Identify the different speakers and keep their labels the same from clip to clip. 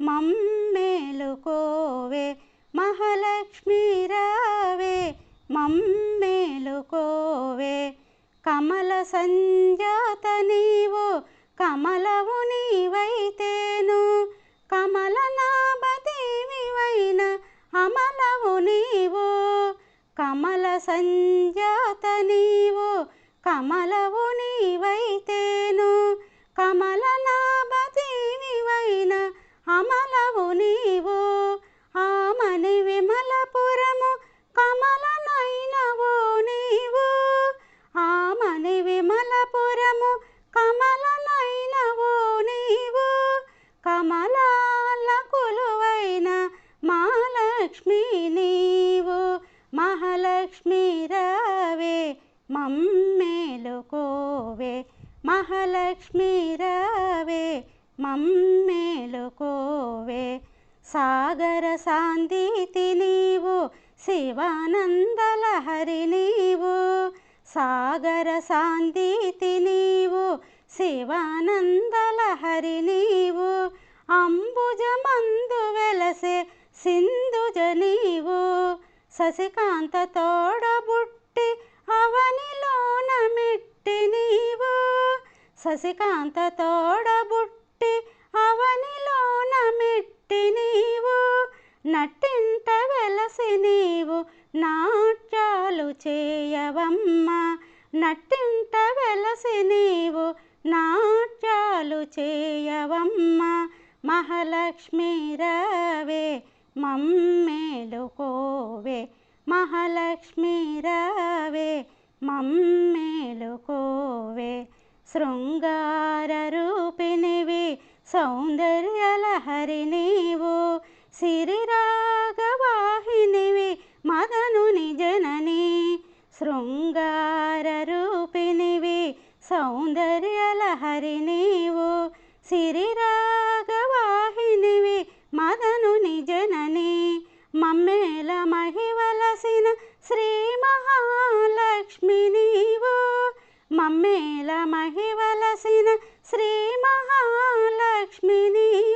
Speaker 1: మమ్మేలుకోవే మహాలక్ష్మి రావే మమ్మేలుకోవే కమల సంజాత నీవు కమలవు నీవైతేను. కమల నాభదేవివైన అమలవు నీవు. కమల సంజాత నీవు కమలవు నీవైతేను. కమల నాభదేవివైన అమలవు నీవు ఆమని విమలపురము కమలనైనవు నీవు. ఆమని విమలపురము కమలనైనవు నీవు. కమలాల కొలువైన మహాలక్ష్మి నీవు. మహాలక్ష్మి రావే మమ్మేలుకోవే. మహాలక్ష్మి రావే మమ్మేలుకోవే. సాగర సాందీతి నీవు శివానందలహరి నీవు. సాగర సాందీతి నీవు శివానందలహరి నీవు. అంబుజమందు వెలసే సింధుజ నీవు. శశికాంత తోడబుట్టి అవనిలోన మిట్టి నీవు. శశికాంత తోడ నాట్యాలు చేయవమ్మ. నట్టింట వెలసి నీవు నాట్యాలు చేయవమ్మ. మహాలక్ష్మి రావే మమ్మేలుకోవే. మహాలక్ష్మి రావే మమ్మేలుకోవే. శృంగార రూపిణివి సౌందర్యలహరి నీవు. సిరిరాగవాహినివి మదనుని శృంగార రూపిణివి సౌందర్యలహరి నీవు సిరిరాగవాహినివి మదనుని జనని మమ్మేల మహివలసిన శ్రీ మహాలక్ష్మి నీవు మమ్మేల మహివలసిన శ్రీ మహాలక్ష్మి నీవు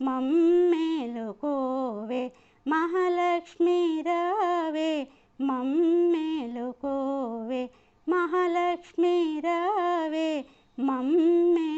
Speaker 1: మమ్మేలుకోవే మహాలక్ష్మి రావే మమ్మేలుకోవే మహాలక్ష్మి రావే మమ్మే